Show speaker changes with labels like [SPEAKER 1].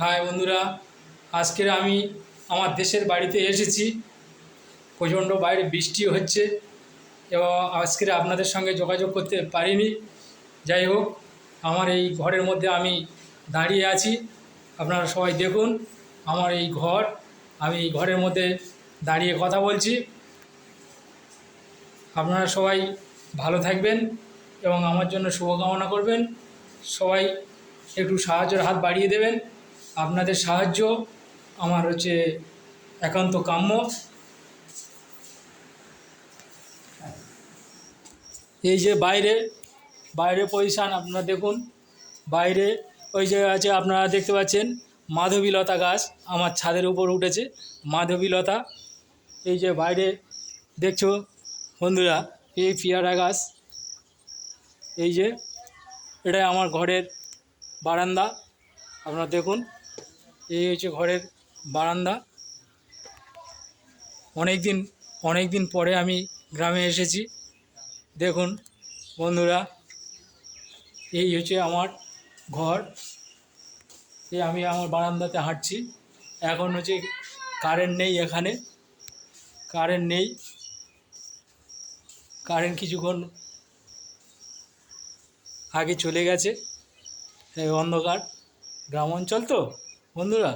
[SPEAKER 1] High বন্ধুরা, আজকের আমি আমার দেশের বাড়িতে এসেছি। প্রচণ্ড বাইরে বৃষ্টি হচ্ছে এবং আজকের আপনাদের সঙ্গে যোগাযোগ করতে পারিনি। যাই হোক, আমার এই ঘরের মধ্যে আমি দাঁড়িয়ে আছি। আপনারা সবাই দেখুন, আমার এই ঘর, আমি এই ঘরের মধ্যে দাঁড়িয়ে কথা বলছি। আপনারা সবাই ভালো থাকবেন এবং আমার জন্য শুভকামনা করবেন। সবাই একটু সাহায্যের হাত বাড়িয়ে দেবেন। আপনাদের সাহায্য, আমার হচ্ছে একান্ত কাম্য। এই যে বাইরে বাইরে পজিশান আপনারা দেখুন। বাইরে ওই যে আছে, আপনারা দেখতে পাচ্ছেন মাধবীলতা গাছ আমার ছাদের উপর উঠেছে। মাধবীলতা, এই যে বাইরে দেখছ বন্ধুরা, এই পেয়ারা গাছ। এই যে এটা আমার ঘরের বারান্দা। আপনারা দেখুন। এই হচ্ছে ঘরের বারান্দা। অনেক দিন অনেক দিন পরে আমি গ্রামে এসেছি। দেখুন বন্ধুরা, এই হচ্ছে আমার ঘর। এই আমি আমার বারান্দাতে হাঁটছি। এখন হচ্ছে কারেন্ট নেই এখানে। কারেন্ট নেই। কারেন্ট কিছুক্ষণ আগে চলে গেছে। অন্ধকার গ্রাম অঞ্চল তো? বন্ধুরা